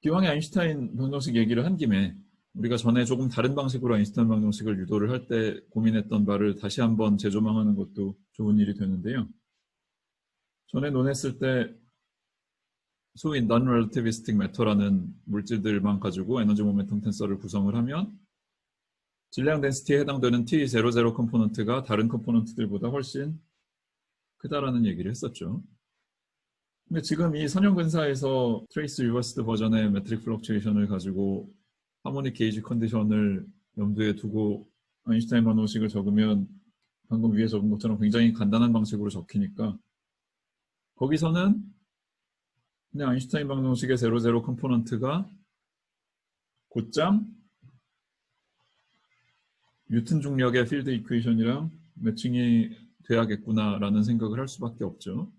기왕에 아인슈타인 방정식 얘기를 한 김에 우리가 전에 조금 다른 방식으로 아인슈타인 방정식을 유도를 할 때 고민했던 바를 다시 한번 재조망하는 것도 좋은 일이 되는데요. 전에 논했을 때 소위 non-relativistic matter라는 물질들만 가지고 에너지 모멘텀 텐서를 구성을 하면 질량 덴시티에 해당되는 T00 컴포넌트가 다른 컴포넌트들보다 훨씬 크다라는 얘기를 했었죠. 근데 지금 이 선형근사에서 트레이스 리버스드 버전의 매트릭 플럭츄에이션을 가지고 하모닉 게이지 컨디션을 염두에 두고 아인슈타인 반응식을 적으면 방금 위에 적은 것처럼 굉장히 간단한 방식으로 적히니까 거기서는 그냥 아인슈타인 방정식의 00 컴포넌트가 곧장 뉴튼 중력의 필드 이퀘이션이랑 매칭이 돼야겠구나라는 생각을 할 수밖에 없죠.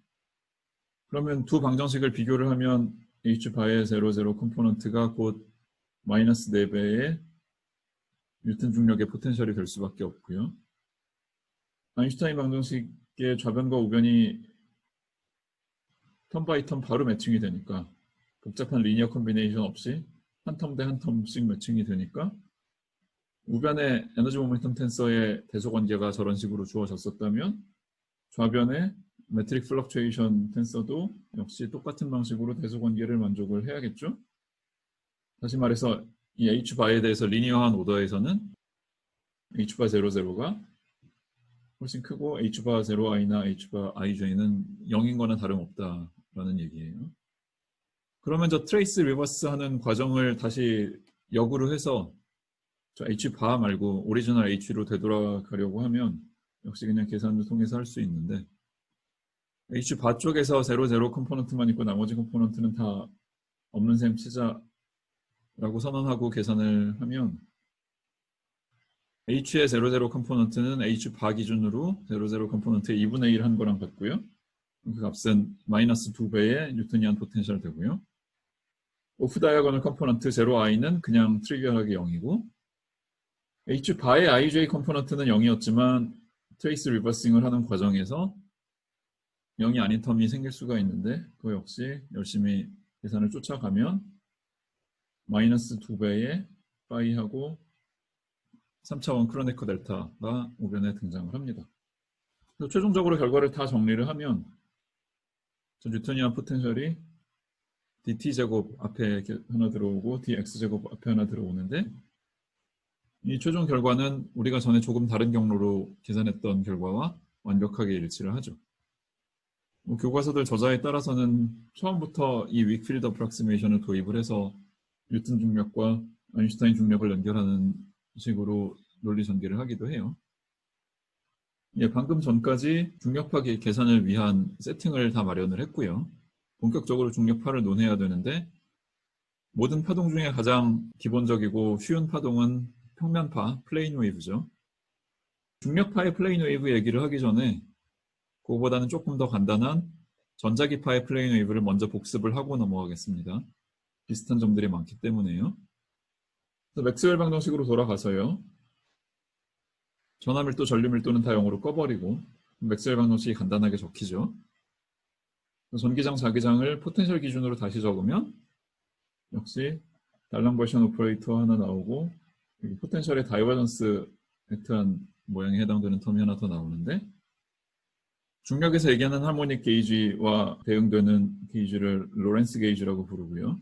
그러면 두 방정식을 비교를 하면 h 바의 00 컴포넌트가 곧 마이너스 4배의 뉴튼 중력의 포텐셜이 될 수밖에 없고요. 아인슈타인 방정식의 좌변과 우변이 턴 바이 턴 바로 매칭이 되니까 복잡한 리니어 컨비네이션 없이 한 텀 대 한 텀씩 매칭이 되니까 우변의 에너지 모멘텀 텐서의 대소 관계가 저런 식으로 주어졌었다면 좌변의 매트릭 플럭츄에이션 텐서도 역시 똑같은 방식으로 대소 관계를 만족을 해야겠죠. 다시 말해서 이 h 바에 대해서 리니어한 오더에서는 h 바 00가 훨씬 크고 h 바 0i나 h 바 ij는 0인 거나 다름없다라는 얘기예요. 그러면 저 트레이스 리버스 하는 과정을 다시 역으로 해서 저 h 바 말고 오리지널 h로 되돌아가려고 하면 역시 그냥 계산을 통해서 할 수 있는데 h 바 쪽에서 00 컴포넌트만 있고 나머지 컴포넌트는 다 없는 셈 치자 라고 선언하고 계산을 하면 h의 00 컴포넌트는 h 바 기준으로 00 컴포넌트의 2분의 1 한 거랑 같고요. 그 값은 마이너스 2배의 뉴턴이안 포텐셜 되고요. 오프 다이아고널 컴포넌트 0i는 그냥 트리비얼하게 0이고 h 바의 ij 컴포넌트는 0이었지만 트레이스 리버싱을 하는 과정에서 0이 아닌 텀이 생길 수가 있는데 그거 역시 열심히 계산을 쫓아가면 마이너스 2배의 파이하고 3차원 크로네커 델타가 우변에 등장을 합니다. 최종적으로 결과를 다 정리를 하면 저 뉴턴이안 포텐셜이 dt 제곱 앞에 하나 들어오고 dx 제곱 앞에 하나 들어오는데 이 최종 결과는 우리가 전에 조금 다른 경로로 계산했던 결과와 완벽하게 일치를 하죠. 뭐 교과서들 저자에 따라서는 처음부터 이 윅필드 어프락시메이션을 도입을 해서 뉴턴 중력과 아인슈타인 중력을 연결하는 식으로 논리 전개를 하기도 해요. 예, 방금 전까지 중력파 계산을 위한 세팅을 다 마련을 했고요. 본격적으로 중력파를 논해야 되는데 모든 파동 중에 가장 기본적이고 쉬운 파동은 평면파, 플레인 웨이브죠. 중력파의 플레인 웨이브 얘기를 하기 전에 그거보다는 조금 더 간단한 전자기파의 플레인 웨이브를 먼저 복습을 하고 넘어가겠습니다. 비슷한 점들이 많기 때문에요. 맥스웰 방정식으로 돌아가서요. 전화밀도, 전류밀도는 다 0으로 꺼버리고 맥스웰 방정식이 간단하게 적히죠. 전기장, 자기장을 포텐셜 기준으로 다시 적으면 역시 달랑 버션 오퍼레이터 하나 나오고 포텐셜의 다이버전스 액트한 모양에 해당되는 텀이 하나 더 나오는데 중력에서 얘기하는 하모닉 게이지와 대응되는 게이지를 로렌스 게이지라고 부르고요.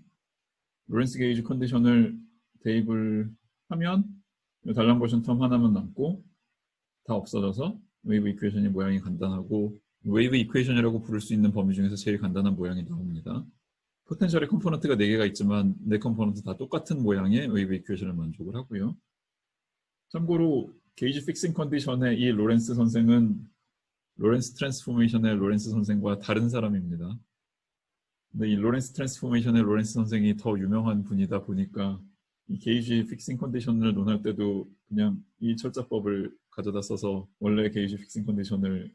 로렌스 게이지 컨디션을 대입을 하면 달랑 버전 텀 하나만 남고 다 없어져서 웨이브 이퀘이션의 모양이 간단하고 웨이브 이퀘이션이라고 부를 수 있는 범위 중에서 제일 간단한 모양이 나옵니다. 포텐셜의 컴포넌트가 4개가 있지만 4 컴포넌트 다 똑같은 모양의 웨이브 이퀘이션을 만족을 하고요. 참고로 게이지 픽싱 컨디션의 이 로렌스 선생은 로렌스 트랜스포메이션의 로렌스 선생과 다른 사람입니다. 근데 이 로렌스 트랜스포메이션의 로렌스 선생이 더 유명한 분이다 보니까 이 게이지 픽싱 컨디션을 논할 때도 그냥 이 철자법을 가져다 써서 원래 게이지 픽싱 컨디션을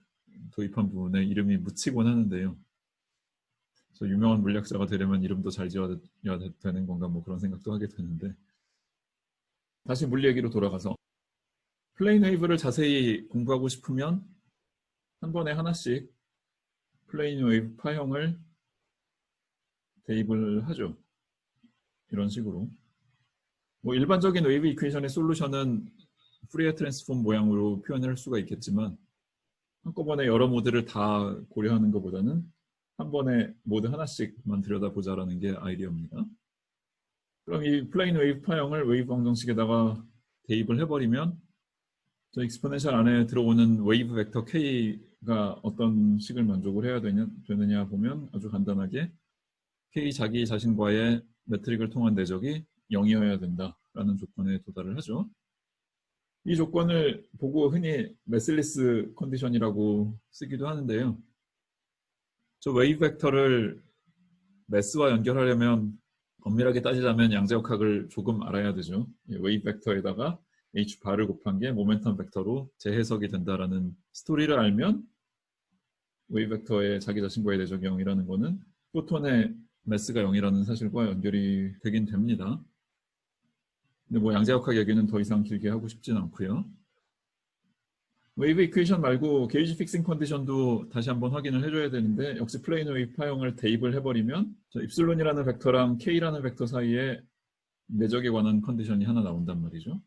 도입한 부분에 이름이 묻히곤 하는데요. 그래서 유명한 물리학자가 되려면 이름도 잘 지어야 되는 건가 뭐 그런 생각도 하게 되는데 다시 물리 얘기로 돌아가서 플레인 웨이브를 자세히 공부하고 싶으면 한 번에 하나씩 플레인 웨이브 파형을 대입을 하죠. 이런 식으로 뭐 일반적인 웨이브 이퀘이션의 솔루션은 프리어 트랜스폼 모양으로 표현을 할 수가 있겠지만 한꺼번에 여러 모드를 다 고려하는 것보다는 한 번에 모드 하나씩만 들여다보자라는 게 아이디어입니다. 그럼 이 플레인 웨이브 파형을 웨이브 방정식에다가 대입을 해버리면 저 익스포넨셜 안에 들어오는 웨이브 벡터 k 가 어떤 식을 만족을 해야 되냐, 되느냐 보면 아주 간단하게 k 자기 자신과의 매트릭을 통한 내적이 0이어야 된다라는 조건에 도달을 하죠. 이 조건을 보고 흔히 메슬리스 컨디션이라고 쓰기도 하는데요. 저 웨이브 벡터를 매스와 연결하려면 엄밀하게 따지자면 양자역학을 조금 알아야 되죠. 웨이브 벡터에다가 h 바를 곱한 게 모멘텀 벡터로 재해석이 된다라는 스토리를 알면 웨이브 벡터의 자기 자신과의 내적 0이라는 거는 포톤의 매스가 0이라는 사실과 연결이 되긴 됩니다. 근데 뭐 양자역학 얘기는 더 이상 길게 하고 싶진 않고요. 웨이브 이퀘이션 말고 게이지 픽싱 컨디션도 다시 한번 확인을 해줘야 되는데 역시 플레인 웨이브 파형을 대입을 해버리면 저 입실론이라는 벡터랑 k라는 벡터 사이에 내적에 관한 컨디션이 하나 나온단 말이죠.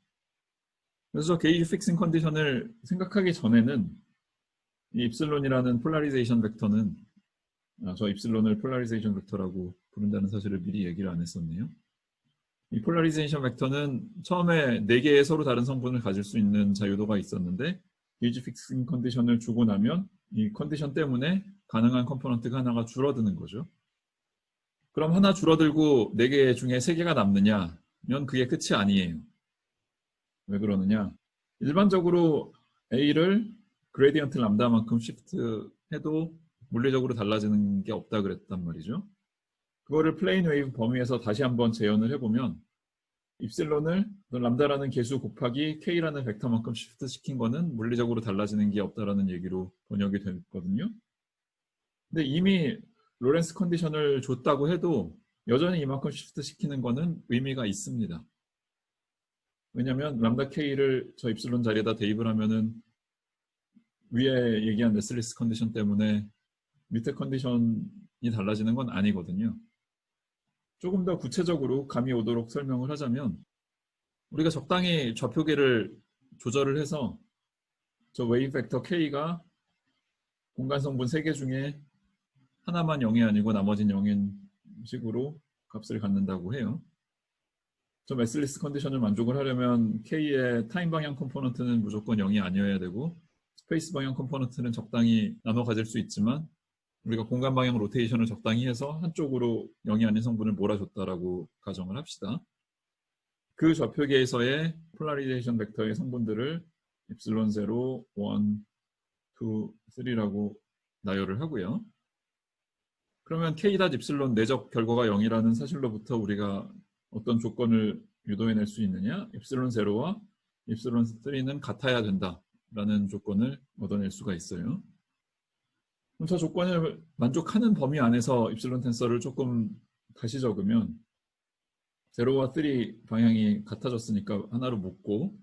그래서 게이지 픽싱 컨디션을 생각하기 전에는 이 입실론이라는 폴라리제이션 벡터는 아, 저 입실론을 폴라리제이션 벡터라고 부른다는 사실을 미리 얘기를 안 했었네요. 이 폴라리제이션 벡터는 처음에 4개의 서로 다른 성분을 가질 수 있는 자유도가 있었는데 게이지 픽싱 컨디션을 주고 나면 이 컨디션 때문에 가능한 컴포넌트가 하나가 줄어드는 거죠. 그럼 하나 줄어들고 4개 중에 3개가 남느냐면 그게 끝이 아니에요. 왜 그러느냐? 일반적으로 A를 그레디언트 람다만큼 시프트 해도 물리적으로 달라지는 게 없다 그랬단 말이죠. 그거를 플레인 웨이브 범위에서 다시 한번 재현을 해보면 입실론을 람다라는 개수 곱하기 k라는 벡터만큼 시프트 시킨 거는 물리적으로 달라지는 게 없다라는 얘기로 번역이 됐거든요. 근데 이미 로렌스 컨디션을 줬다고 해도 여전히 이만큼 시프트 시키는 거는 의미가 있습니다. 왜냐하면 람다 k를 저 입실론 자리에다 대입을 하면은 위에 얘기한 네슬리스 컨디션 때문에 밑에 컨디션이 달라지는 건 아니거든요. 조금 더 구체적으로 감이 오도록 설명을 하자면 우리가 적당히 좌표계를 조절을 해서 저 웨이브 벡터 k가 공간 성분 3개 중에 하나만 0이 아니고 나머지는 0인 식으로 값을 갖는다고 해요. 저 메슬리스 컨디션을 만족을 하려면 k의 타임 방향 컴포넌트는 무조건 0이 아니어야 되고 스페이스 방향 컴포넌트는 적당히 나눠 가질 수 있지만 우리가 공간 방향 로테이션을 적당히 해서 한쪽으로 0이 아닌 성분을 몰아줬다라고 가정을 합시다. 그 좌표계에서의 폴라리제이션 벡터의 성분들을 엡실론 0, 1, 2, 3라고 나열을 하고요. 그러면 k 닷 입실론 내적 결과가 0이라는 사실로부터 우리가 어떤 조건을 유도해낼 수 있느냐? 입실론 0와 입실론 3는 같아야 된다 라는 조건을 얻어낼 수가 있어요. 그럼 저 조건을 만족하는 범위 안에서 입실론 텐서를 조금 다시 적으면 0와 3 방향이 같아졌으니까 하나로 묶고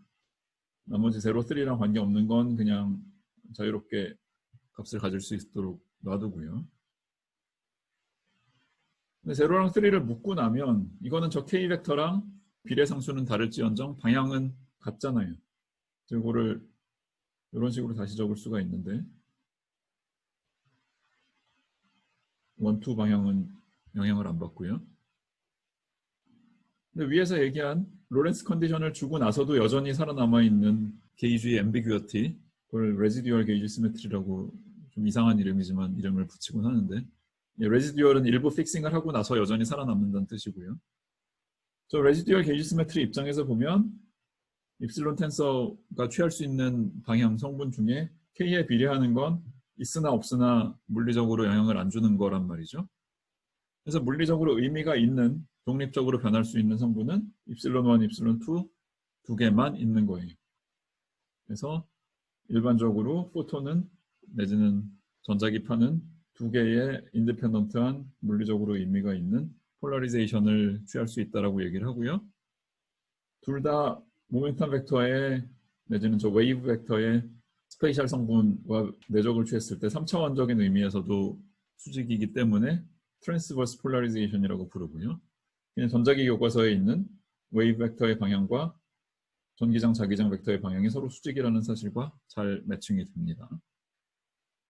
나머지 0, 3랑 관계없는 건 그냥 자유롭게 값을 가질 수 있도록 놔두고요. 근데 0랑 3를 묶고 나면 이거는 저 k 벡터랑 비례 상수는 다를지언정 방향은 같잖아요. 이거를 이런 식으로 다시 적을 수가 있는데 원투 방향은 영향을 안 받고요. 근데 위에서 얘기한 로렌스 컨디션을 주고 나서도 여전히 살아남아 있는 게이지의 앰비규어티, 그걸 레지듀얼 게이지 시메트리라고 좀 이상한 이름이지만 이름을 붙이곤 하는데 레지듀얼은 일부 픽싱을 하고 나서 여전히 살아남는다는 뜻이고요. 저 레지듀얼 게이지 시메트리 입장에서 보면 입실론 텐서가 취할 수 있는 방향 성분 중에 K에 비례하는 건 있으나 없으나 물리적으로 영향을 안 주는 거란 말이죠. 그래서 물리적으로 의미가 있는 독립적으로 변할 수 있는 성분은 입실론 1, 입실론 2 두 개만 있는 거예요. 그래서 일반적으로 포톤은 내지는 전자기파는 두 개의 인디펜던트한 물리적으로 의미가 있는 폴라리제이션을 취할 수 있다라고 얘기를 하고요. 둘 다 모멘텀 벡터의 내지는 저 웨이브 벡터의 스페이셜 성분과 내적을 취했을 때 3차원적인 의미에서도 수직이기 때문에 트랜스버스 폴라리제이션이라고 부르고요. 그냥 전자기 교과서에 있는 웨이브 벡터의 방향과 전기장, 자기장 벡터의 방향이 서로 수직이라는 사실과 잘 매칭이 됩니다.